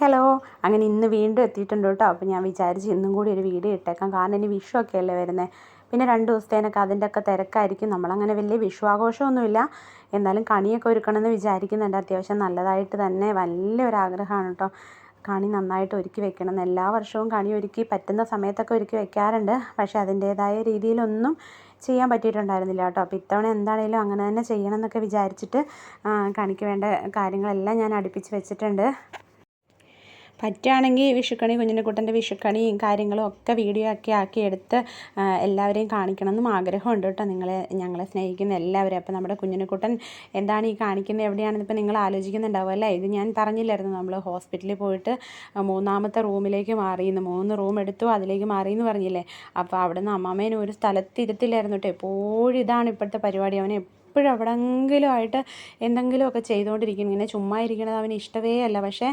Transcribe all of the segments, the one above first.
Hello. അങ്ങനെ ഇന്ന് വീണ്ടും എത്തിയിട്ടുണ്ട് കേട്ടോ. അപ്പോൾ ഞാൻ വിചാരിച്ച് ഇന്നും കൂടി ഒരു വീഡിയോ ഇട്ടേക്കാം. കാരണം ഇനി വിഷു ഒക്കെ അല്ലേ വരുന്നത് പിന്നെ രണ്ട് ദിവസത്തേനൊക്കെ അതിന്റെ ഒക്കെ തിരക്കായിരിക്കും. നമ്മളങ്ങനെ വലിയ വിഷു ആഘോഷമൊന്നുമില്ല എന്നാലും കണിയൊക്കെ ഒരുക്കണമെന്ന് വിചാരിക്കുന്നുണ്ട്. അത്യാവശ്യം നല്ലതായിട്ട് തന്നെ വലിയൊരു ആഗ്രഹമാണ് കേട്ടോ. കണി നന്നായിട്ട് ഒരുക്കി വെക്കണം. എല്ലാ വർഷവും കണി ഒരുക്കി പറ്റുന്ന സമയത്തൊക്കെ ഒരുക്കി വെക്കാറുണ്ട്. പക്ഷേ അതിന്റേതായ രീതിയിലൊന്നും ചെയ്യാൻ പറ്റിയിട്ടുണ്ടായിരുന്നില്ല കേട്ടോ. അപ്പോൾ ഇത്തവണ എന്താണേലും അങ്ങനെ തന്നെ ചെയ്യണം എന്നൊക്കെ വിചാരിച്ചിട്ട് കണിക്ക് വേണ്ട കാര്യങ്ങളെല്ലാം ഞാൻ അടുപ്പിച്ച് വെച്ചിട്ടുണ്ട്. പറ്റുകയാണെങ്കിൽ വിഷുക്കണി കുഞ്ഞിന്റെ കൂട്ടന്റെ വിഷുക്കണിയും കാര്യങ്ങളും ഒക്കെ വീഡിയോ ഒക്കെ ആക്കി എടുത്ത് എല്ലാവരെയും കാണിക്കണം എന്നും ആഗ്രഹമുണ്ട് കേട്ടോ. നിങ്ങളെ ഞങ്ങളെ സ്നേഹിക്കുന്ന എല്ലാവരും അപ്പോൾ നമ്മുടെ കുഞ്ഞിനെക്കുട്ടൻ എന്താണ് ഈ കാണിക്കുന്നത്? എവിടെയാണെന്ന് ഇപ്പോൾ നിങ്ങൾ ആലോചിക്കുന്നുണ്ടാവും അല്ലേ? ഇത് ഞാൻ പറഞ്ഞില്ലായിരുന്നു. നമ്മൾ ഹോസ്പിറ്റലിൽ പോയിട്ട് മൂന്നാമത്തെ റൂമിലേക്ക് മാറിയെന്ന് മൂന്ന് റൂം എടുത്തു അതിലേക്ക് മാറിയെന്ന് പറഞ്ഞില്ലേ? അപ്പോൾ അവിടെ നിന്ന് അമ്മാമേനെ ഒരു സ്ഥലത്ത് ഇരുത്തില്ലായിരുന്നു കേട്ടോ. എപ്പോഴും ഇതാണ് ഇപ്പോഴത്തെ പരിപാടി. അവനെ എപ്പോഴും എവിടെങ്കിലും ആയിട്ട് എന്തെങ്കിലുമൊക്കെ ചെയ്തുകൊണ്ടിരിക്കും. ഇങ്ങനെ ചുമ്മാ ഇരിക്കണത് അവന് ഇഷ്ടമേ അല്ല. പക്ഷേ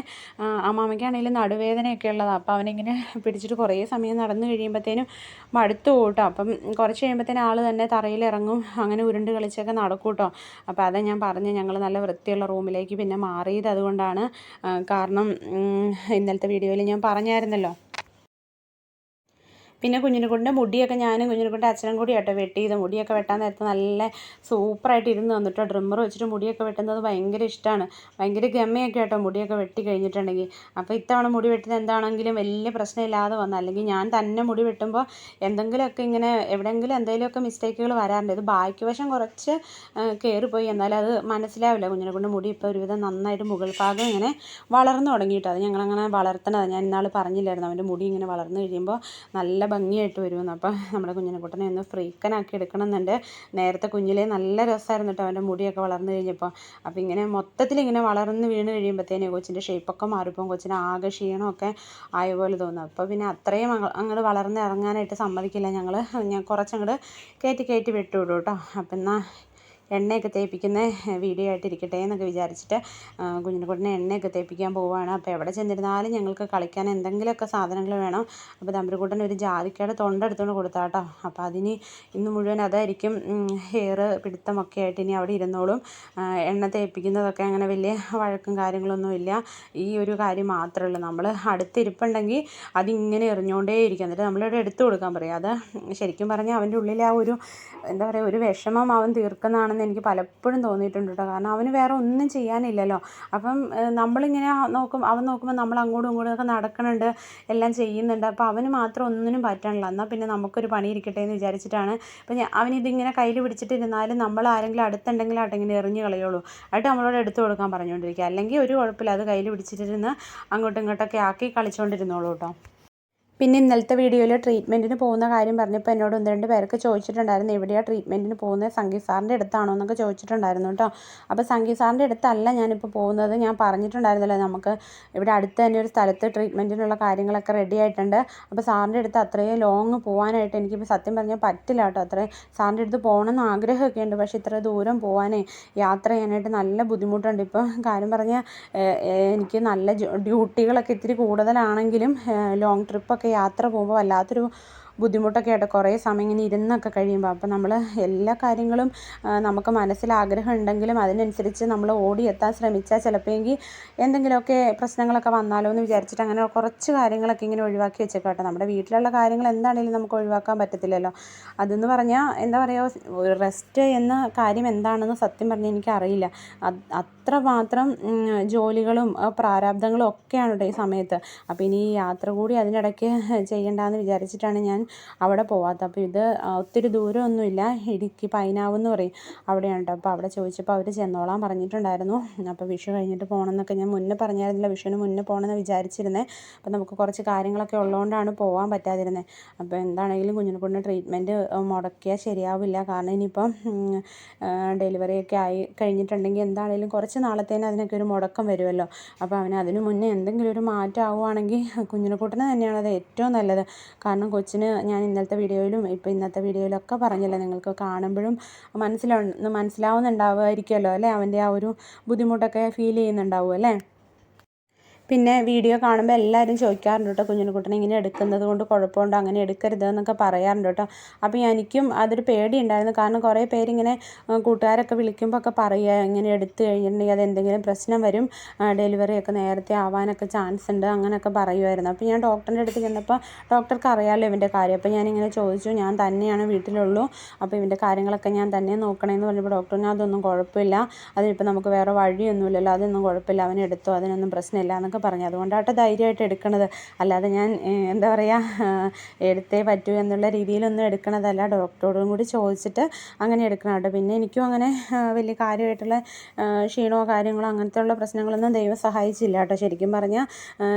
അമ്മാമയ്ക്കാണെങ്കിലും നടുവേദനയൊക്കെ ഉള്ളതാണ് അപ്പോൾ അവനിങ്ങനെ പിടിച്ചിട്ട് കുറേ സമയം നടന്നു കഴിയുമ്പോഴത്തേനും മടുത്തു കൂട്ടോ. അപ്പം കുറച്ച് കഴിയുമ്പോഴത്തേനും ആൾ തന്നെ തറയിലിറങ്ങും. അങ്ങനെ ഉരുണ്ട് കളിച്ചൊക്കെ നടക്കൂട്ടോ അപ്പം അതാ ഞാൻ പറഞ്ഞ് ഞങ്ങൾ നല്ല വൃത്തിയുള്ള റൂമിലേക്ക് പിന്നെ മാറിയത് അതുകൊണ്ടാണ് കാരണം ഇന്നലത്തെ വീഡിയോയിൽ ഞാൻ പറഞ്ഞായിരുന്നല്ലോ. പിന്നെ കുഞ്ഞിനെക്കൊണ്ട് മുടിയൊക്കെ ഞാനും കുഞ്ഞിനെക്കൊണ്ട് അച്ഛനും കൂടി ആട്ടോ വെട്ടിയത് മുടിയൊക്കെ വെട്ടാൻ നേരത്ത് നല്ല സൂപ്പറായിട്ട് ഇരുന്ന് വന്നിട്ടോ. ഡ്രിമ്മർ വെച്ചിട്ട് മുടിയൊക്കെ വെട്ടുന്നത് ഭയങ്കര ഇഷ്ടമാണ് ഭയങ്കര ഗമ്മയൊക്കെ ആട്ടോ മുടിയൊക്കെ വെട്ടി കഴിഞ്ഞിട്ടുണ്ടെങ്കിൽ അപ്പോൾ ഇത്തവണ മുടി വെട്ടുന്നത് എന്താണെങ്കിലും വലിയ പ്രശ്നമില്ലാതെ വന്നു. അല്ലെങ്കിൽ ഞാൻ തന്നെ മുടി വെട്ടുമ്പോൾ എന്തെങ്കിലുമൊക്കെ ഇങ്ങനെ എവിടെയെങ്കിലും എന്തെങ്കിലുമൊക്കെ മിസ്റ്റേക്കുകൾ വരാറുണ്ട്. ഇത് ബാക്കി വശം കുറച്ച് കയറിപ്പോയി എന്നാലും അത് മനസ്സിലാവില്ല. കുഞ്ഞിനെ കൊണ്ട് മുടി ഇപ്പോൾ ഒരുവിധം നന്നായിട്ട് മുകൾ ഭാഗം ഇങ്ങനെ വളർന്നു തുടങ്ങിയിട്ടോ. അത് ഞങ്ങളങ്ങനെ വളർത്തണത്. ഞാൻ ഇന്നാൾ പറഞ്ഞില്ലായിരുന്നു. അവന്റെ മുടി ഇങ്ങനെ വളർന്നു കഴിയുമ്പോൾ നല്ല ഭംഗിയായിട്ട് വരുമെന്ന്. അപ്പോൾ നമ്മുടെ കുഞ്ഞിനെ കുട്ടനെ ഒന്ന് ഫ്രീക്കനാക്കി എടുക്കണമെന്നുണ്ട്. നേരത്തെ കുഞ്ഞിലെ നല്ല രസമായിരുന്നു കേട്ടോ അവന്റെ മുടിയൊക്കെ വളർന്നു കഴിഞ്ഞപ്പോൾ. അപ്പോൾ ഇങ്ങനെ മൊത്തത്തിൽ ഇങ്ങനെ വളർന്ന് വീണ് കഴിയുമ്പോഴത്തേനും കൊച്ചിന്റെ ഷേപ്പൊക്കെ മാറിപ്പോകും. കൊച്ചിന് ആകെ ക്ഷീണമൊക്കെ ആയ പോലെ തോന്നും. അപ്പോൾ പിന്നെ അത്രയും അങ്ങോട്ട് വളർന്ന് ഇറങ്ങാനായിട്ട് സമ്മതിക്കില്ല. ഞങ്ങൾ ഞാൻ കുറച്ചങ്ങോട്ട് കയറ്റി കയറ്റി വിട്ടുവിടും കേട്ടോ അപ്പം എന്നാൽ എണ്ണയൊക്കെ തേപ്പിക്കുന്ന വീഡിയോ ആയിട്ട് ഇരിക്കട്ടെ എന്നൊക്കെ വിചാരിച്ചിട്ട് കുഞ്ഞിനെക്കുട്ടിനെ എണ്ണയൊക്കെ തേപ്പിക്കാൻ പോവുകയാണ് അപ്പോൾ എവിടെ ചെന്നിരുന്നാലും ഞങ്ങൾക്ക് കളിക്കാൻ എന്തെങ്കിലുമൊക്കെ സാധനങ്ങൾ വേണം. അപ്പോൾ തമ്പുരുക്കുട്ടൻ ഒരു ജാതിക്കയുടെ തൊണ്ട എടുത്തുകൊണ്ട് കൊടുത്താട്ടോ അപ്പോൾ അതിന് ഇന്ന് മുഴുവൻ അതായിരിക്കും ഹെയർ പിടുത്തമൊക്കെ ആയിട്ട് ഇനി അവിടെ ഇരുന്നോളും. എണ്ണ തേപ്പിക്കുന്നതൊക്കെ അങ്ങനെ വലിയ വഴക്കും കാര്യങ്ങളൊന്നുമില്ല ഈ ഒരു കാര്യം മാത്രമേ ഉള്ളൂ. നമ്മൾ അടുത്തിരിപ്പുണ്ടെങ്കിൽ അതിങ്ങനെ എറിഞ്ഞുകൊണ്ടേ ഇരിക്കും. എന്നിട്ട് നമ്മളിവിടെ എടുത്തു കൊടുക്കാൻ പറയും. അത് ശരിക്കും പറഞ്ഞാൽ അവന്റെ ഉള്ളിൽ ആ ഒരു എന്താ പറയുക ഒരു വിഷമം അവൻ തീർക്കുന്നതാണ് ആണെന്ന് എനിക്ക് പലപ്പോഴും തോന്നിയിട്ടുണ്ട് കേട്ടോ. കാരണം അവന് വേറെ ഒന്നും ചെയ്യാനില്ലല്ലോ. അപ്പം നമ്മളിങ്ങനെ നോക്കും അവൻ നോക്കുമ്പോൾ നമ്മൾ അങ്ങോട്ടും ഇങ്ങോട്ടും ഒക്കെ നടക്കുന്നുണ്ട് എല്ലാം ചെയ്യുന്നുണ്ട്. അപ്പോൾ അവന് മാത്രം ഒന്നിനും പറ്റണില്ല എന്നാൽ പിന്നെ നമുക്കൊരു പണി ഇരിക്കട്ടെ എന്ന് വിചാരിച്ചിട്ടാണ്. അപ്പം അവനിതിങ്ങനെ കയ്യിൽ പിടിച്ചിട്ടിരുന്നാലും നമ്മൾ ആരെങ്കിലും അടുത്തുണ്ടെങ്കിൽ ഇങ്ങനെ എറിഞ്ഞ് കളയുള്ളൂ. ആയിട്ട് നമ്മളോട് എടുത്തു കൊടുക്കാൻ പറഞ്ഞുകൊണ്ടിരിക്കുക. അല്ലെങ്കിൽ ഒരു കുഴപ്പമില്ല. അത് കയ്യിൽ പിടിച്ചിട്ടിരുന്ന് അങ്ങോട്ടും ഇങ്ങോട്ടൊക്കെ ആക്കി കളിച്ചുകൊണ്ടിരുന്നോളൂ കേട്ടോ. പിന്നെ ഇന്നലത്തെ വീഡിയോയിൽ ട്രീറ്റ്മെന്റിന് പോകുന്ന കാര്യം പറഞ്ഞപ്പോൾ എന്നോട് ഒന്ന് രണ്ട് പേരൊക്കെ ചോദിച്ചിട്ടുണ്ടായിരുന്നു എവിടെയാണ് ട്രീറ്റ്മെന്റിന് പോകുന്നത്? സംഗീത് സാറിന്റെ അടുത്താണോ? എന്നൊക്കെ ചോദിച്ചിട്ടുണ്ടായിരുന്നു കേട്ടോ. അപ്പോൾ സംഗീത് സാറിന്റെ അടുത്തല്ല ഞാനിപ്പോൾ പോകുന്നത്. ഞാൻ പറഞ്ഞിട്ടുണ്ടായിരുന്നല്ലോ നമുക്ക് ഇവിടെ അടുത്ത് തന്നെ ഒരു സ്ഥലത്ത് ട്രീറ്റ്മെന്റിനുള്ള കാര്യങ്ങളൊക്കെ റെഡി ആയിട്ടുണ്ട്. അപ്പോൾ സാറിന്റെ അടുത്ത് അത്രയും ലോങ് പോകാനായിട്ട് എനിക്കിപ്പോൾ സത്യം പറഞ്ഞാൽ പറ്റില്ല കേട്ടോ. അത്രയും സാറിന്റെ അടുത്ത് പോകണമെന്ന് ആഗ്രഹമൊക്കെ ഉണ്ട്. പക്ഷേ ഇത്ര ദൂരം പോകാനേ യാത്ര ചെയ്യാനായിട്ട് നല്ല ബുദ്ധിമുട്ടുണ്ട്. ഇപ്പോൾ കാര്യം പറഞ്ഞാൽ എനിക്ക് നല്ല ഡ്യൂട്ടികളൊക്കെ ഇത്തിരി കൂടുതലാണെങ്കിലും ലോങ് ട്രിപ്പൊക്കെ യാത്ര പോകുമ്പോൾ വല്ലാത്തൊരു ബുദ്ധിമുട്ടൊക്കെ ആയിട്ട് കുറേ സമയം ഇങ്ങനെ ഇരുന്നൊക്കെ കഴിയുമ്പോൾ അപ്പോൾ നമ്മൾ എല്ലാ കാര്യങ്ങളും നമുക്ക് മനസ്സിൽ ആഗ്രഹം ഉണ്ടെങ്കിലും അതിനനുസരിച്ച് നമ്മൾ ഓടി ഓടിയെത്താൻ ശ്രമിച്ചാൽ ചിലപ്പോഴെങ്കിൽ എന്തെങ്കിലുമൊക്കെ പ്രശ്നങ്ങളൊക്കെ വന്നാലോ എന്ന് വിചാരിച്ചിട്ട് അങ്ങനെ കുറച്ച് കാര്യങ്ങളൊക്കെ ഇങ്ങനെ ഒഴിവാക്കി വെച്ചേക്കാട്ടെ. നമ്മുടെ വീട്ടിലുള്ള കാര്യങ്ങൾ എന്താണെങ്കിലും നമുക്ക് ഒഴിവാക്കാൻ പറ്റത്തില്ലല്ലോ. അതെന്ന് പറഞ്ഞാൽ എന്താ പറയുക റെസ്റ്റ് എന്ന കാര്യം എന്താണെന്ന് സത്യം പറഞ്ഞാൽ എനിക്കറിയില്ല. അത്രമാത്രം ജോലികളും പ്രാരാബ്ദങ്ങളും ഒക്കെയാണ് കേട്ടോ ഈ സമയത്ത്. അപ്പോൾ ഇനി യാത്ര കൂടി അതിനിടയ്ക്ക് ചെയ്യണ്ടെന്ന് വിചാരിച്ചിട്ടാണ് ഞാൻ അവിടെ പോവാത്തത് അപ്പോൾ ഇത് ഒത്തിരി ദൂരമൊന്നുമില്ല. ഇടുക്കി പൈനാവ് എന്ന് പറയും. അവിടെയാണ് കേട്ടോ അപ്പോൾ അവിടെ ചോദിച്ചപ്പോൾ അവർ ചെന്നോളാൻ പറഞ്ഞിട്ടുണ്ടായിരുന്നു. അപ്പോൾ വിഷു കഴിഞ്ഞിട്ട് പോകണം എന്നൊക്കെ ഞാൻ മുന്നേ പറഞ്ഞായിരുന്നില്ല. വിഷുവിന് മുന്നേ പോകണമെന്ന് വിചാരിച്ചിരുന്നത് അപ്പോൾ നമുക്ക് കുറച്ച് കാര്യങ്ങളൊക്കെ ഉള്ളതുകൊണ്ടാണ് പോകാൻ പറ്റാതിരുന്നത് അപ്പോൾ എന്താണെങ്കിലും കുഞ്ഞിനെ കൊണ്ട് ട്രീറ്റ്മെന്റ് മുടക്കിയാൽ ശരിയാവില്ല. കാരണം ഇനിയിപ്പം ഡെലിവറിയൊക്കെ ആയി കഴിഞ്ഞിട്ടുണ്ടെങ്കിൽ എന്താണെങ്കിലും കുറച്ച് നാളത്തേന് അതിനൊക്കെ ഒരു മുടക്കം വരുമല്ലോ. അപ്പോൾ അവന് അതിന് മുന്നേ എന്തെങ്കിലും ഒരു മാറ്റം ആവുകയാണെങ്കിൽ കുഞ്ഞിനെക്കൂട്ടിന് തന്നെയാണ് അത് ഏറ്റവും നല്ലത്. കാരണം കൊച്ചിന് ഞാൻ ഇന്നലത്തെ വീഡിയോയിലും ഇപ്പോൾ ഇന്നത്തെ വീഡിയോയിലൊക്കെ പറഞ്ഞല്ലോ നിങ്ങൾക്ക് കാണുമ്പോഴും മനസ്സിലാവുന്ന മനസ്സിലാവുന്നുണ്ടാവുമായിരിക്കുമല്ലോ അല്ലേ? അവന്റെ ആ ഒരു ബുദ്ധിമുട്ടൊക്കെ ഫീൽ ചെയ്യുന്നുണ്ടാവും അല്ലേ? പിന്നെ വീഡിയോ കാണുമ്പോൾ എല്ലാവരും ചോദിക്കാറുണ്ട് കേട്ടോ കുഞ്ഞിനുകുട്ടനെ ഇങ്ങനെ എടുക്കുന്നത് കൊണ്ട് കുഴപ്പമുണ്ടോ? അങ്ങനെ എടുക്കരുത് എന്നൊക്കെ പറയാറുണ്ട് കേട്ടോ. അപ്പോൾ എനിക്കും അതൊരു പേടി ഉണ്ടായിരുന്നു കാരണം കുറേ പേരിങ്ങനെ കൂട്ടുകാരൊക്കെ വിളിക്കുമ്പോൾ ഒക്കെ പറയുക ഇങ്ങനെ എടുത്തു കഴിഞ്ഞിട്ടുണ്ടെങ്കിൽ അത് എന്തെങ്കിലും പ്രശ്നം വരും. ഡെലിവറിയൊക്കെ നേരത്തെ ആവാനൊക്കെ ചാൻസ് ഉണ്ട് അങ്ങനെയൊക്കെ പറയുമായിരുന്നു അപ്പോൾ ഞാൻ ഡോക്ടറിന്റെ അടുത്ത് ചെന്നപ്പോൾ ഡോക്ടർക്ക് അറിയാമല്ലോ ഇവന്റെ കാര്യം? അപ്പോൾ ഞാനിങ്ങനെ ചോദിച്ചു. ഞാൻ തന്നെയാണ് വീട്ടിലുള്ളൂ. അപ്പോൾ ഇവന്റെ കാര്യങ്ങളൊക്കെ ഞാൻ തന്നെ നോക്കണമെന്ന് പറഞ്ഞപ്പോൾ ഡോക്ടർ പറഞ്ഞു അതൊന്നും കുഴപ്പമില്ല. അതിനിപ്പോൾ നമുക്ക് വേറെ വഴിയൊന്നുമില്ലല്ലോ. അതൊന്നും കുഴപ്പമില്ല. അവനെടുത്തോ? അതിനൊന്നും പ്രശ്നമില്ല എന്നൊക്കെ പറഞ്ഞു. അതുകൊണ്ടാട്ടോ ധൈര്യമായിട്ട് എടുക്കണത്. അല്ലാതെ ഞാൻ എന്താ പറയുക എടുത്തേ പറ്റൂ എന്നുള്ള രീതിയിലൊന്നും എടുക്കണതല്ല. ഡോക്ടറോടും കൂടി ചോദിച്ചിട്ട് അങ്ങനെ എടുക്കണം കേട്ടോ പിന്നെ എനിക്കും അങ്ങനെ വലിയ കാര്യമായിട്ടുള്ള ക്ഷീണമോ കാര്യങ്ങളോ അങ്ങനത്തെ ഉള്ള പ്രശ്നങ്ങളൊന്നും ദൈവം സഹായിച്ചില്ല കേട്ടോ ശരിക്കും പറഞ്ഞാൽ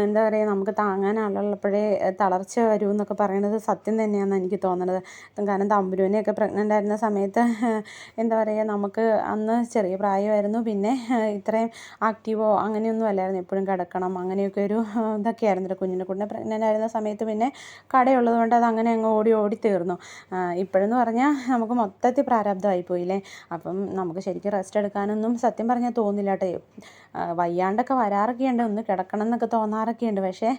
എന്താ പറയുക നമുക്ക് താങ്ങാൻ ആളുള്ളപ്പോഴേ തളർച്ച വരൂ എന്നൊക്കെ പറയുന്നത് സത്യം തന്നെയാണെന്ന് എനിക്ക് തോന്നുന്നത് കാരണം തമ്പുരുവിനെയൊക്കെ പ്രഗ്നന്റ് ആയിരുന്ന സമയത്ത് എന്താ പറയുക നമുക്ക് അന്ന് ചെറിയ പ്രായമായിരുന്നു. പിന്നെ ഇത്രയും ആക്റ്റീവോ അങ്ങനെയൊന്നും അല്ലായിരുന്നു. എപ്പോഴും കിടക്കണം അങ്ങനെയൊക്കെ ഒരു ഇതൊക്കെ ആയിരുന്നല്ലോ കുഞ്ഞിനെ. കുട്ടിനെ പ്രഗ്നന്റ് ആയിരുന്ന സമയത്ത് പിന്നെ കടയുള്ളത് കൊണ്ട് അത് അങ്ങനെ അങ്ങ് ഓടി ഓടി തീർന്നു. ഇപ്പോഴെന്ന് പറഞ്ഞാൽ നമുക്ക് മൊത്തത്തിൽ പ്രാരാബ്ധമായി പോയില്ലേ? അപ്പം നമുക്ക് ശരിക്കും റെസ്റ്റ് എടുക്കാനൊന്നും സത്യം പറഞ്ഞാൽ തോന്നില്ല കേട്ടോ. വയ്യാണ്ടൊക്കെ വരാറൊക്കെ ഉണ്ട് ഒന്ന് കിടക്കണം എന്നൊക്കെ തോന്നാറൊക്കെ ഉണ്ട് പക്ഷേ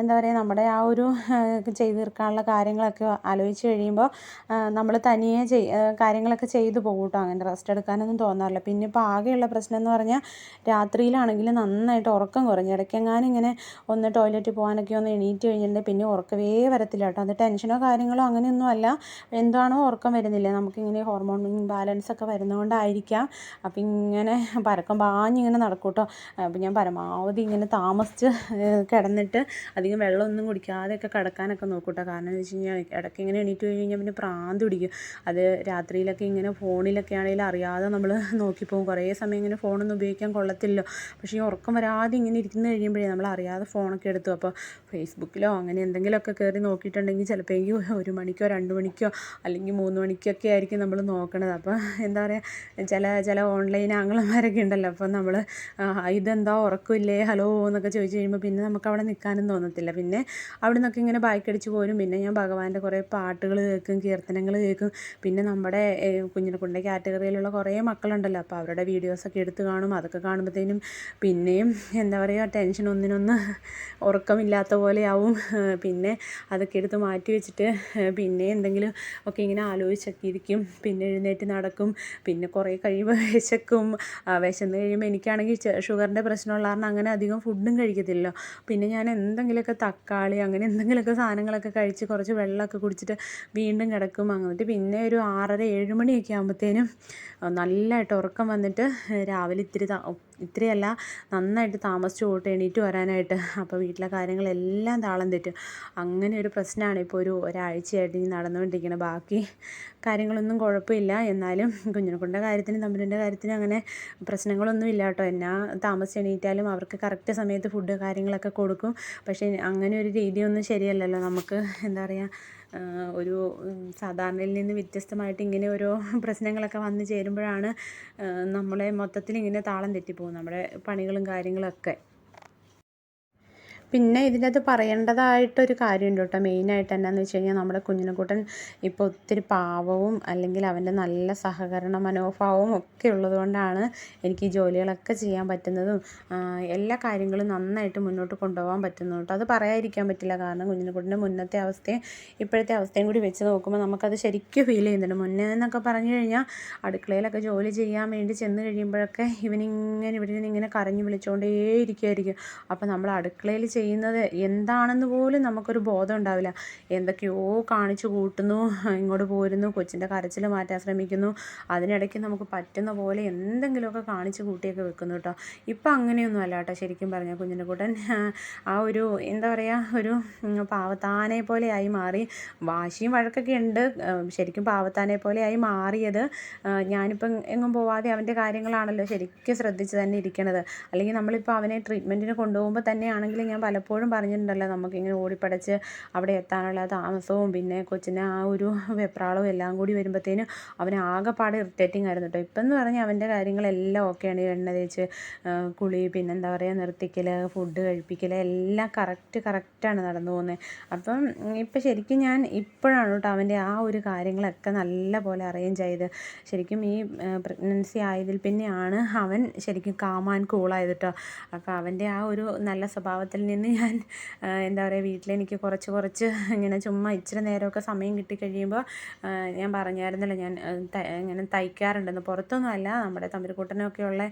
എന്താ പറയുക നമ്മുടെ ആ ഒരു ചെയ്തു തീർക്കാനുള്ള കാര്യങ്ങളൊക്കെ ആലോചിച്ച് കഴിയുമ്പോൾ നമ്മൾ തനിയെ ചെയ് കാര്യങ്ങളൊക്കെ ചെയ്തു പോകും കേട്ടോ. അങ്ങനെ റെസ്റ്റ് എടുക്കാനൊന്നും തോന്നാറില്ല. പിന്നെ ഇപ്പോൾ ആകെയുള്ള പ്രശ്നം എന്ന് പറഞ്ഞാൽ രാത്രിയിലാണെങ്കിൽ നന്നായിട്ട് ഉറക്കം കുറഞ്ഞു. ഇടയ്ക്കെങ്ങാനും ഇങ്ങനെ ഒന്ന് ടോയ്ലറ്റിൽ പോകാനൊക്കെ ഒന്ന് എണീറ്റ് കഴിഞ്ഞിട്ടുണ്ടെങ്കിൽ പിന്നെ ഉറക്കവേ വരത്തില്ല കേട്ടോ അത് ടെൻഷനോ കാര്യങ്ങളോ അങ്ങനെയൊന്നും അല്ല. എന്താണോ ഉറക്കം വരുന്നില്ല? നമുക്കിങ്ങനെ ഹോർമോൺ ഇംബാലൻസ് ഒക്കെ വരുന്നതുകൊണ്ടായിരിക്കാം അപ്പം ഇങ്ങനെ പരക്കം പാഞ്ഞിങ്ങനെ നടക്കും കേട്ടോ അപ്പം ഞാൻ പരമാവധി ഇങ്ങനെ താമസിച്ച് കിടന്നിട്ട് അധികം വെള്ളമൊന്നും കുടിക്കാതെയൊക്കെ കിടക്കാനൊക്കെ നോക്കും കാരണം എന്ന് വെച്ച് കഴിഞ്ഞാൽ ഇടയ്ക്ക് ഇങ്ങനെ എണീറ്റ് കഴിഞ്ഞ് കഴിഞ്ഞാൽ പിന്നെ പ്രാന്ത് പിടിക്കും. അത് രാത്രിയിലൊക്കെ ഇങ്ങനെ ഫോണിലൊക്കെ ആണെങ്കിലും അറിയാതെ നമ്മൾ നോക്കിപ്പോകും. കുറേ സമയം ഇങ്ങനെ ഫോണൊന്നും ഉപയോഗിക്കാൻ കൊള്ളത്തില്ലല്ലോ. പക്ഷേ ഈ ഉറക്കം വരാതെ ഇങ്ങനെ ഇരിക്കുന്ന കഴിയുമ്പോഴേ നമ്മൾ അറിയാതെ ഫോണൊക്കെ എടുത്തു. അപ്പോൾ ഫേസ്ബുക്കിലോ അങ്ങനെ എന്തെങ്കിലുമൊക്കെ കയറി നോക്കിയിട്ടുണ്ടെങ്കിൽ ചിലപ്പോൾ ഒരു മണിക്കോ രണ്ട് മണിക്കോ അല്ലെങ്കിൽ മൂന്ന് മണിക്കൊക്കെ ആയിരിക്കും നമ്മൾ നോക്കണത്. അപ്പോൾ എന്താ പറയുക ചില ചില ഓൺലൈൻ ആംഗ്ലന്മാരൊക്കെ ഉണ്ടല്ലോ. അപ്പോൾ നമ്മൾ ഇതെന്താ ഉറക്കമില്ലേ ഹലോ എന്നൊക്കെ ചോദിച്ചു കഴിയുമ്പോൾ പിന്നെ നമുക്ക് അവിടെ നിൽക്കാനും തോന്നത്തില്ല. പിന്നെ അവിടെ നിന്നൊക്കെ ഇങ്ങനെ ബൈക്കടിച്ച് പോരും. പിന്നെ ഞാൻ ഭഗവാന്റെ കുറേ പാട്ടുകൾ കേൾക്കും കീർത്തനങ്ങൾ കേൾക്കും. പിന്നെ നമ്മുടെ കുഞ്ഞിനെക്കുണ്ടെ കാറ്റഗറിയിലുള്ള കുറേ മക്കളുണ്ടല്ലോ. അപ്പോൾ അവരുടെ വീഡിയോസൊക്കെ എടുത്ത് കാണും. അതൊക്കെ കാണുമ്പോഴത്തേനും പിന്നെയും എന്താ പറയുക ടെൻഷൻ ഒന്നിനൊന്ന് ഉറക്കമില്ലാത്ത പോലെയാവും. പിന്നെ അതൊക്കെ എടുത്ത് മാറ്റി വെച്ചിട്ട് പിന്നെ എന്തെങ്കിലും ഒക്കെ ഇങ്ങനെ ആലോചിച്ചൊക്കെ ഇരിക്കും. പിന്നെ എഴുന്നേറ്റ് നടക്കും. പിന്നെ കുറേ കഴിയുമ്പോൾ വിശക്കും. വിശന്ന് കഴിയുമ്പോൾ എനിക്കാണെങ്കിൽ ഷുഗറിന്റെ പ്രശ്നമുള്ള കാരണം അങ്ങനെ അധികം ഫുഡും കഴിക്കത്തില്ലല്ലോ. പിന്നെ ഞാൻ എന്തെങ്കിലുമൊക്കെ തക്കാളി അങ്ങനെ എന്തെങ്കിലുമൊക്കെ സാധനങ്ങളൊക്കെ കഴിച്ച് കുറച്ച് വെള്ളമൊക്കെ കുടിച്ചിട്ട് വീണ്ടും കിടക്കും. അങ്ങോട്ട് പിന്നെ ഒരു ആറര ഏഴ് മണിയൊക്കെ ആകുമ്പോഴത്തേനും നല്ലതായിട്ട് ഉറക്കം വന്നിട്ട് രാവിലെ ഇത്തിരി താ ഇത്തിരിയല്ല നന്നായിട്ട് താമസിച്ച് പോയിട്ട് എണീറ്റ് വരാനായിട്ട്. അപ്പോൾ വീട്ടിലെ കാര്യങ്ങളെല്ലാം താളം തെറ്റും. അങ്ങനെ ഒരു പ്രശ്നമാണ് ഇപ്പോൾ ഒരു ഒരാഴ്ചയായിട്ട് ഇനി നടന്നുകൊണ്ടിരിക്കുന്നത് ബാക്കി കാര്യങ്ങളൊന്നും കുഴപ്പമില്ല. എന്നാലും കുഞ്ഞിനെക്കൊണ്ട കാര്യത്തിനും തമ്മിലിന്റെ കാര്യത്തിനും അങ്ങനെ പ്രശ്നങ്ങളൊന്നും ഇല്ല കേട്ടോ. എന്നാ താമസിച്ച് എണീറ്റാലും അവർക്ക് കറക്റ്റ് സമയത്ത് ഫുഡ് കാര്യങ്ങളൊക്കെ കൊടുക്കും. പക്ഷേ അങ്ങനെ ഒരു രീതിയൊന്നും ശരിയല്ലല്ലോ. നമുക്ക് എന്താ പറയുക ഒരു സാധാരണയിൽ നിന്ന് വ്യത്യസ്തമായിട്ട് ഇങ്ങനെ ഓരോ പ്രശ്നങ്ങളൊക്കെ വന്നു ചേരുമ്പോഴാണ് നമ്മളെ മൊത്തത്തിൽ ഇങ്ങനെ താളം തെറ്റിപ്പോകും നമ്മുടെ പണികളും കാര്യങ്ങളൊക്കെ പിന്നെ ഇതിനകത്ത് പറയേണ്ടതായിട്ടൊരു കാര്യമുണ്ട് കേട്ടോ. മെയിനായിട്ട് എന്നാന്ന് വെച്ച് കഴിഞ്ഞാൽ നമ്മുടെ കുഞ്ഞിനെക്കുട്ടൻ ഇപ്പോൾ ഒത്തിരി പാവവും അല്ലെങ്കിൽ അവന്റെ നല്ല സഹകരണ മനോഭാവവും ഒക്കെ ഉള്ളതുകൊണ്ടാണ് എനിക്ക് ഈ ജോലികളൊക്കെ ചെയ്യാൻ പറ്റുന്നതും എല്ലാ കാര്യങ്ങളും നന്നായിട്ട് മുന്നോട്ട് കൊണ്ടുപോകാൻ പറ്റുന്നു കേട്ടോ. അത് പറയാതിരിക്കാൻ പറ്റില്ല. കാരണം കുഞ്ഞിനെക്കുട്ടന്റെ മുന്നത്തെ അവസ്ഥയും ഇപ്പോഴത്തെ അവസ്ഥയും കൂടി വെച്ച് നോക്കുമ്പോൾ നമുക്കത് ശരിക്കും ഫീൽ ചെയ്യുന്നുണ്ട്. മുന്നേ എന്നൊക്കെ പറഞ്ഞു കഴിഞ്ഞാൽ അടുക്കളയിലൊക്കെ ജോലി ചെയ്യാൻ വേണ്ടി ചെന്ന് കഴിയുമ്പോഴൊക്കെ ഇവനിങ്ങനെ ഇങ്ങനെ കരഞ്ഞു വിളിച്ചുകൊണ്ടേ ഇരിക്കുമായിരിക്കും അപ്പോൾ നമ്മൾ അടുക്കളയിൽ ചെയ്യുന്നത് എന്താണെന്ന് പോലും നമുക്കൊരു ബോധം ഉണ്ടാവില്ല. എന്തൊക്കെയോ കാണിച്ചു കൂട്ടുന്നു ഇങ്ങോട്ട് പോരുന്നു കൊച്ചിന്റെ കരച്ചിൽ മാറ്റാൻ ശ്രമിക്കുന്നു. അതിനിടയ്ക്ക് നമുക്ക് പറ്റുന്ന പോലെ എന്തെങ്കിലുമൊക്കെ കാണിച്ച് കൂട്ടിയൊക്കെ വെക്കുന്നു കേട്ടോ. ഇപ്പം അങ്ങനെയൊന്നും അല്ല കേട്ടോ ശരിക്കും പറഞ്ഞാൽ കുഞ്ഞിന്റെ കൂട്ടൻ. ആ ഒരു എന്താ പറയുക ഒരു പാവത്താനെ പോലെ ആയി മാറി. വാശിയും വഴക്കൊക്കെ ഉണ്ട്. ശരിക്കും പാവത്താനെ പോലെ ആയി മാറിയത് ഞാനിപ്പം എങ്ങും പോവാതെ അവന്റെ കാര്യങ്ങളാണല്ലോ ശരിക്കും ശ്രദ്ധിച്ച് തന്നെ ഇരിക്കണത്. അല്ലെങ്കിൽ നമ്മളിപ്പോൾ അവനെ ട്രീറ്റ്മെന്റിന് കൊണ്ടുപോകുമ്പോൾ തന്നെയാണെങ്കിലും ഞാൻ പലപ്പോഴും പറഞ്ഞിട്ടുണ്ടല്ലോ നമുക്കിങ്ങനെ ഓടിപ്പടച്ച് അവിടെ എത്താനുള്ള താമസവും പിന്നെ കൊച്ചിനെ ആ ഒരു വെപ്രാളവും എല്ലാം കൂടി വരുമ്പോഴത്തേനും അവന് ആകെപ്പാട് ഇറിറ്റേറ്റിംഗ് ആയിരുന്നു കേട്ടോ ഇപ്പം എന്ന് പറഞ്ഞാൽ അവന്റെ കാര്യങ്ങളെല്ലാം ഓക്കെയാണ്. എണ്ണ തേച്ച് കുളി പിന്നെന്താ പറയുക നിർത്തിക്കൽ ഫുഡ് കഴിപ്പിക്കൽ എല്ലാം കറക്റ്റ് കറക്റ്റാണ് നടന്നു പോകുന്നത് അപ്പം ഇപ്പം ശരിക്കും ഞാൻ ഇപ്പോഴാണ് കേട്ടോ അവന്റെ ആ ഒരു കാര്യങ്ങളൊക്കെ നല്ല പോലെ അറേഞ്ച് ചെയ്ത് ശരിക്കും ഈ പ്രഗ്നൻസി ആയതിൽ പിന്നെയാണ് അവൻ ശരിക്കും കാമാൻ കൂളായത് കേട്ടോ അപ്പോൾ അവന്റെ ആ ഒരു നല്ല സ്വഭാവത്തിൽ നിന്ന് ഞാൻ എന്താ പറയുക വീട്ടിലെനിക്ക് കുറച്ച് കുറച്ച് ഇങ്ങനെ ചുമ്മാ ഇച്ചിരി നേരമൊക്കെ സമയം കിട്ടിക്കഴിയുമ്പോൾ ഞാൻ പറഞ്ഞായിരുന്നല്ലോ ഞാൻ ഇങ്ങനെ തയ്ക്കാറുണ്ടെന്ന്. പുറത്തൊന്നും അല്ല നമ്മുടെ തമ്പരിക്കൂട്ടനൊക്കെയുള്ള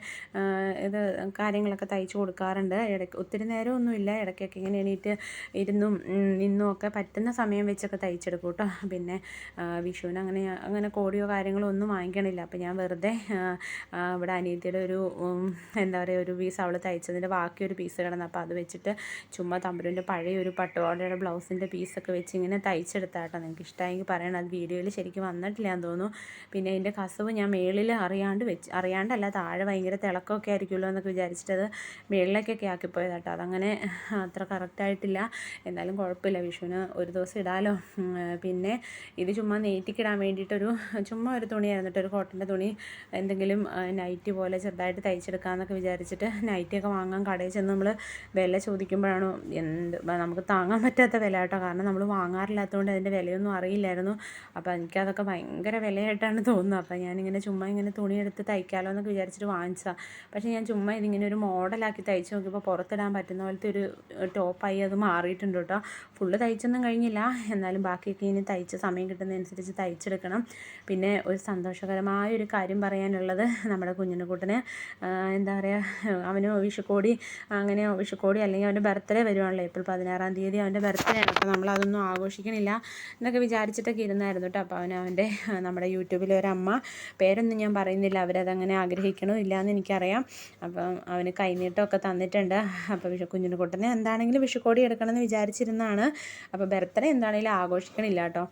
ഇത് കാര്യങ്ങളൊക്കെ തയ്ച്ചു കൊടുക്കാറുണ്ട്. ഇടയ്ക്ക് ഒത്തിരി നേരമൊന്നുമില്ല ഇടയ്ക്കൊക്കെ ഇങ്ങനെ എണീറ്റ് ഇരുന്നും നിന്നും ഒക്കെ പറ്റുന്ന സമയം വെച്ചൊക്കെ തയ്ച്ചെടുക്കും കേട്ടോ. പിന്നെ വിഷുവിന് അങ്ങനെ അങ്ങനെ കോടിയോ കാര്യങ്ങളോ ഒന്നും വാങ്ങിക്കണില്ല. അപ്പം ഞാൻ വെറുതെ ഇവിടെ അനിയത്തിയുടെ ഒരു എന്താ പറയുക ഒരു പീസ് അവൾ തയ്ച്ചതിന്റെ ബാക്കി ഒരു പീസ് കിടന്നു അപ്പോൾ അത് വെച്ചിട്ട് ചുമ്മാ തമ്പുരന്റെ പഴയ ഒരു പട്ടുപാടയുടെ ബ്ലൗസിന്റെ പീസൊക്കെ വെച്ച് ഇങ്ങനെ തയ്ച്ചെടുത്താട്ടോ നിങ്ങൾക്ക് ഇഷ്ടമായെങ്കിൽ പറയണം. അത് വീഡിയോയിൽ ശരിക്കും വന്നിട്ടില്ല എന്ന് തോന്നുന്നു. പിന്നെ അതിന്റെ കസവ് ഞാൻ മേളിൽ അറിയാണ്ട് വെച്ച് അറിയാണ്ടല്ല താഴെ ഭയങ്കര തിളക്കമൊക്കെ ആയിരിക്കുമല്ലോ എന്നൊക്കെ വിചാരിച്ചിട്ട് അത് മേളിലേക്കൊക്കെ ആക്കിപ്പോയതാട്ടോ അതങ്ങനെ അത്ര കറക്റ്റായിട്ടില്ല എന്നാലും കുഴപ്പമില്ല വിഷുവിന് ഒരു ദിവസം ഇടാലോ. പിന്നെ ഇത് ചുമ്മാ നെയ്റ്റിക്കിടാൻ വേണ്ടിയിട്ടൊരു ചുമ്മാ ഒരു തുണിയായിരുന്നു കേട്ടോ. ഒരു കോട്ടന്റെ തുണി എന്തെങ്കിലും നൈറ്റ് പോലെ ചെറുതായിട്ട് തയ്ച്ചെടുക്കാമെന്നൊക്കെ വിചാരിച്ചിട്ട് നൈറ്റിയൊക്കെ വാങ്ങാൻ കടയിൽ ചെന്ന് നമ്മൾ വില ചോദിക്കുമ്പോഴാണ് എന്ത് നമുക്ക് താങ്ങാൻ പറ്റാത്ത വില കേട്ടോ. കാരണം നമ്മൾ വാങ്ങാറില്ലാത്തതുകൊണ്ട് അതിന്റെ വിലയൊന്നും അറിയില്ലായിരുന്നു. അപ്പോൾ എനിക്കതൊക്കെ ഭയങ്കര വിലയായിട്ടാണ് തോന്നുന്നത്. അപ്പോൾ ഞാനിങ്ങനെ ചുമ്മാ ഇങ്ങനെ തുണിയെടുത്ത് തയ്ക്കാമല്ലോ എന്നൊക്കെ വിചാരിച്ചിട്ട് വാങ്ങിച്ചതാണ് പക്ഷേ ഞാൻ ചുമ്മാ ഇതിങ്ങനെ ഒരു മോഡലാക്കി തയ്ച്ച് നോക്കിയപ്പോൾ പുറത്തിടാൻ പറ്റുന്ന പോലത്തെ ഒരു ടോപ്പായി അത് മാറിയിട്ടുണ്ട് കേട്ടോ. ഫുള്ള് തയ്ച്ചൊന്നും കഴിഞ്ഞില്ല. എന്നാലും ബാക്കിയൊക്കെ ഇനി തയ്ച്ച് സമയം കിട്ടുന്നതനുസരിച്ച് തയ്ച്ചെടുക്കണം. പിന്നെ ഒരു സന്തോഷകരമായ ഒരു കാര്യം പറയാനുള്ളത് നമ്മുടെ കുഞ്ഞിനെക്കൂട്ടിന് എന്താ പറയുക അവന് വിഷുക്കോടി അങ്ങനെ വിഷുക്കോടി അല്ലെങ്കിൽ അവന്റെ ബർത്ത്ഡേ വരുവാണല്ലോ. ഏപ്രിൽ പതിനാറാം തീയതി അവന്റെ ബർത്ത്ഡേ ആണ്. അപ്പോൾ നമ്മൾ അതൊന്നും ആഘോഷിക്കണില്ല എന്നൊക്കെ വിചാരിച്ചിട്ടൊക്കെ ഇരുന്നായിരുന്നു കേട്ടോ. അപ്പോൾ അവൻ അവന്റെ നമ്മുടെ യൂട്യൂബിലെ ഒരു അമ്മ. പേരൊന്നും ഞാൻ പറയുന്നില്ല. അവരതങ്ങനെ ആഗ്രഹിക്കണോ ഇല്ല എന്ന് എനിക്കറിയാം. അപ്പം അവന് കൈനീട്ടമൊക്കെ തന്നിട്ടുണ്ട്. അപ്പോൾ വിഷു കുഞ്ഞിനെക്കൂട്ടിന് എന്താണെങ്കിലും വിഷുക്കോടി എടുക്കണമെന്ന് വിചാരിച്ചിരുന്നാണ് അപ്പോൾ ബർത്ത്ഡേ എന്താണെങ്കിലും ആഘോഷിക്കണില്ല കേട്ടോ.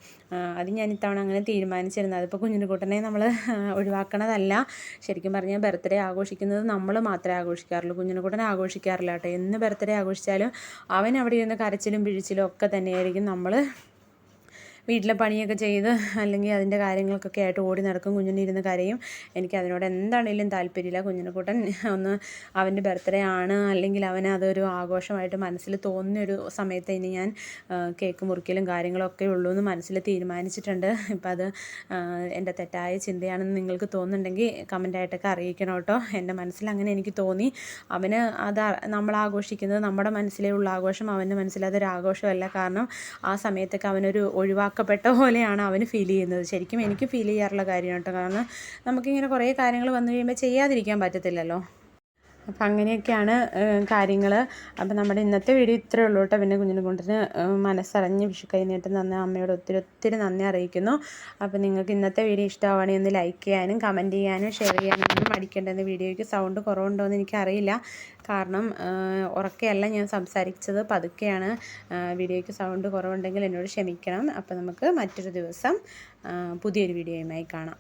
അത് ഞാൻ ഇത്തവണ അങ്ങനെ തീരുമാനിച്ചിരുന്നത്. അതിപ്പോൾ കുഞ്ഞിനെക്കൂട്ടനെ നമ്മൾ ഒഴിവാക്കണതല്ല. ശരിക്കും പറഞ്ഞാൽ ബർത്ത്ഡേ ആഘോഷിക്കുന്നത് നമ്മൾ മാത്രമേ ആഘോഷിക്കാറുള്ളൂ. കുഞ്ഞിനെക്കൂട്ടനെ ആഘോഷിക്കാറില്ല കേട്ടോ. എന്ന് ബർത്ത്ഡേ ആഘോഷിച്ചാലും അവൻ അവിടെ ഇരുന്ന് കരച്ചിലും പിഴിച്ചിലും ഒക്കെ തന്നെയായിരിക്കും നമ്മൾ വീട്ടിലെ പണിയൊക്കെ ചെയ്ത് അല്ലെങ്കിൽ അതിന്റെ കാര്യങ്ങൾക്കൊക്കെ ആയിട്ട് ഓടി നടക്കും കുഞ്ഞിനിരുന്ന് കരയും. എനിക്ക് അതിനോട് എന്താണെങ്കിലും താല്പര്യമില്ല. കുഞ്ഞിനെക്കൂട്ടൻ ഒന്ന് അവന്റെ ബർത്ത്ഡേ ആണ് അല്ലെങ്കിൽ അവന് അതൊരു ആഘോഷമായിട്ട് മനസ്സിൽ തോന്നിയൊരു സമയത്ത് ഇനി ഞാൻ കേക്ക് മുറിക്കലും കാര്യങ്ങളൊക്കെ ഉള്ളൂ എന്ന് മനസ്സിൽ തീരുമാനിച്ചിട്ടുണ്ട്. ഇപ്പം അത് എന്റെ തെറ്റായ ചിന്തയാണെന്ന് നിങ്ങൾക്ക് തോന്നുന്നുണ്ടെങ്കിൽ കമന്റായിട്ടൊക്കെ അറിയിക്കണം കേട്ടോ. എന്റെ മനസ്സിൽ അങ്ങനെ എനിക്ക് തോന്നി. അവന് അത് നമ്മൾ ആഘോഷിക്കുന്നത് നമ്മുടെ മനസ്സിലേ ഉള്ള ആഘോഷം അവന്റെ മനസ്സിൽ ആഘോഷമല്ല. കാരണം ആ സമയത്തൊക്കെ അവനൊരു ഒഴിവാക്ക ഒഴിവാക്കപ്പെട്ട പോലെയാണ് അവന് ഫീൽ ചെയ്യുന്നത്. ശരിക്കും എനിക്ക് ഫീൽ ചെയ്യാറുള്ള കാര്യമാണ് കേട്ടോ. കാരണം നമുക്കിങ്ങനെ കുറേ കാര്യങ്ങൾ വന്നു കഴിയുമ്പോൾ ചെയ്യാതിരിക്കാൻ പറ്റത്തില്ലല്ലോ. അപ്പം അങ്ങനെയൊക്കെയാണ് കാര്യങ്ങൾ അപ്പം നമ്മുടെ ഇന്നത്തെ വീഡിയോ ഇത്രയേ ഉള്ളൂ കേട്ടോ. പിന്നെ കുഞ്ഞിനെ കൊണ്ടിന് മനസ്സറിഞ്ഞ് വിഷു കൈനീട്ട് നന്ദി അമ്മയോട് ഒത്തിരി ഒത്തിരി നന്ദി അറിയിക്കുന്നു. അപ്പം നിങ്ങൾക്ക് ഇന്നത്തെ വീഡിയോ ഇഷ്ടമാവുകയാണെങ്കിൽ ഒന്ന് ലൈക്ക് ചെയ്യാനും കമന്റ് ചെയ്യാനും ഷെയർ ചെയ്യാനും ഒന്നും മടിക്കേണ്ടത് വീഡിയോയ്ക്ക് സൗണ്ട് കുറവുണ്ടോ എന്ന് എനിക്കറിയില്ല. കാരണം ഉറക്കെയല്ല ഞാൻ സംസാരിച്ചത്. പതുക്കെയാണ് വീഡിയോയ്ക്ക് സൗണ്ട് കുറവുണ്ടെങ്കിൽ എന്നോട് ക്ഷമിക്കണം. അപ്പം നമുക്ക് മറ്റൊരു ദിവസം പുതിയൊരു വീഡിയോയുമായി കാണാം.